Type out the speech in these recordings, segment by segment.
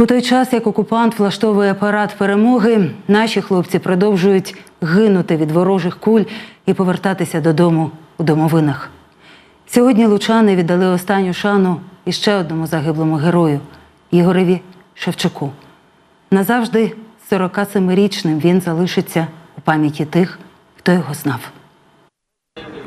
У той час, як окупант влаштовує парад перемоги, наші хлопці продовжують гинути від ворожих куль і повертатися додому у домовинах. Сьогодні лучани віддали останню шану іще одному загиблому герою Ігореві Шевчуку. Назавжди 47-річним він залишиться у пам'яті тих, хто його знав.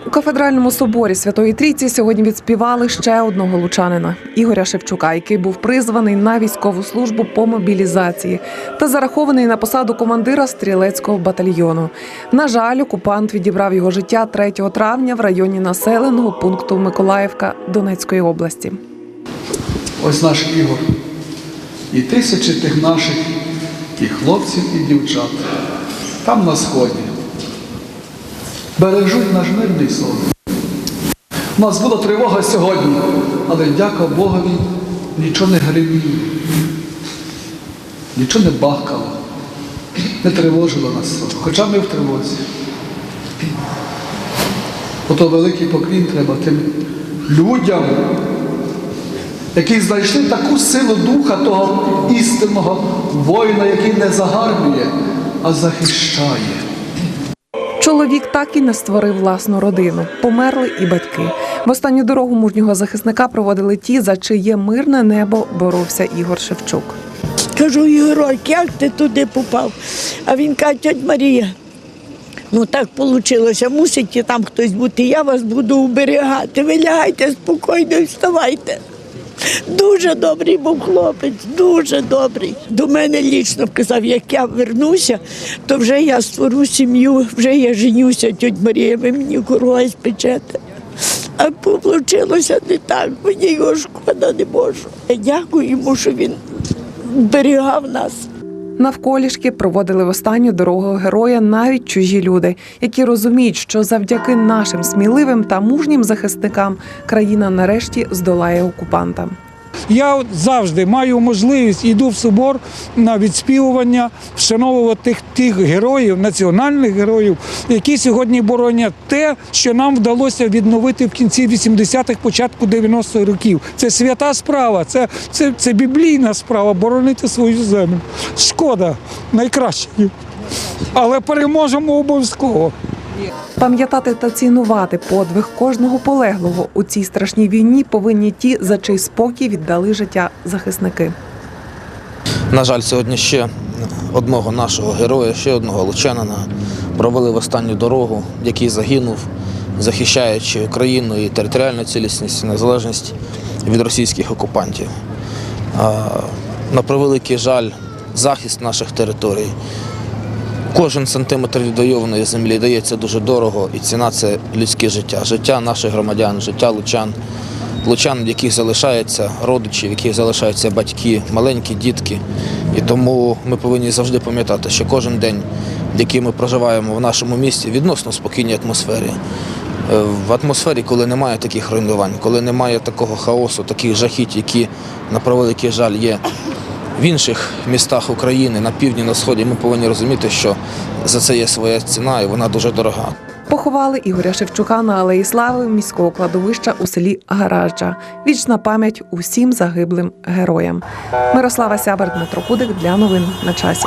У кафедральному соборі Святої Трійці сьогодні відспівали ще одного лучанина Ігоря Шевчука, який був призваний на військову службу по мобілізації та зарахований на посаду командира стрілецького батальйону. На жаль, окупант відібрав його життя 3 травня в районі населеного пункту Миколаївка Донецької області. Ось наш Ігор. І тисячі тих наших і хлопців, і дівчат там на сході. Бережуть наш мирний сон. У нас була тривога сьогодні, але дяка Богові нічого не гриміло, нічого не бахкало, не тривожило нас, хоча ми в тривозі. Ото великий поклін треба тим людям, які знайшли таку силу духа того істинного воїна, який не загарбує, а захищає. Чоловік так і не створив власну родину. Померли і батьки. В останню дорогу мужнього захисника проводили ті, за чиє мирне небо боровся Ігор Шевчук. Кажу, Ігорок, як ти туди попав? А він каже, тьоть Марія. Ну так вийшло, мусить там хтось бути, я вас буду уберігати. Ви лягайте спокійно вставайте. Дуже добрий був хлопець, дуже добрий. До мене лічно казав, як я вернуся, то вже я створю сім'ю, вже я женюся, тьоть Марія, ви мені курва спечете. А вийшло не так, мені його шкода не можу. Я дякую йому, що він берігав нас. Навколішки проводили в останню дорогу героя навіть чужі люди, які розуміють, що завдяки нашим сміливим та мужнім захисникам країна нарешті здолає окупанта. Я завжди маю можливість йду в собор на відспівування, вшановувати тих, тих героїв, національних героїв, які сьогодні боронять те, що нам вдалося відновити в кінці 80-х, початку 90-х років. Це свята справа, це, це, це біблійна справа боронити свою землю. Шкода, найкраще. Але переможемо обов'язково. Пам'ятати та цінувати подвиг кожного полеглого у цій страшній війні повинні ті, за чий спокій віддали життя захисники. На жаль, сьогодні ще одного нашого героя, ще одного лучанина провели в останню дорогу, який загинув, захищаючи Україну і територіальну цілісність і незалежність від російських окупантів. На превеликий жаль, захист наших територій. Кожен сантиметр відвоюваної землі дається дуже дорого, і ціна це людське життя, життя наших громадян, життя лучан, лучан, в яких залишаються родичі, в яких залишаються батьки, маленькі дітки. І тому ми повинні завжди пам'ятати, що кожен день, який ми проживаємо в нашому місті, відносно спокійній атмосфері. Е, В атмосфері, коли немає таких руйнувань, коли немає такого хаосу, таких жахіть, які, на превеликий жаль, є в інших містах України, на півдні, на сході, ми повинні розуміти, що за це є своя ціна і вона дуже дорога. Поховали Ігоря Шевчука на Алеї Слави міського кладовища у селі Гаражджа. Вічна пам'ять усім загиблим героям. Мирослава Сябер, Дмитро Кудик для новин на часі.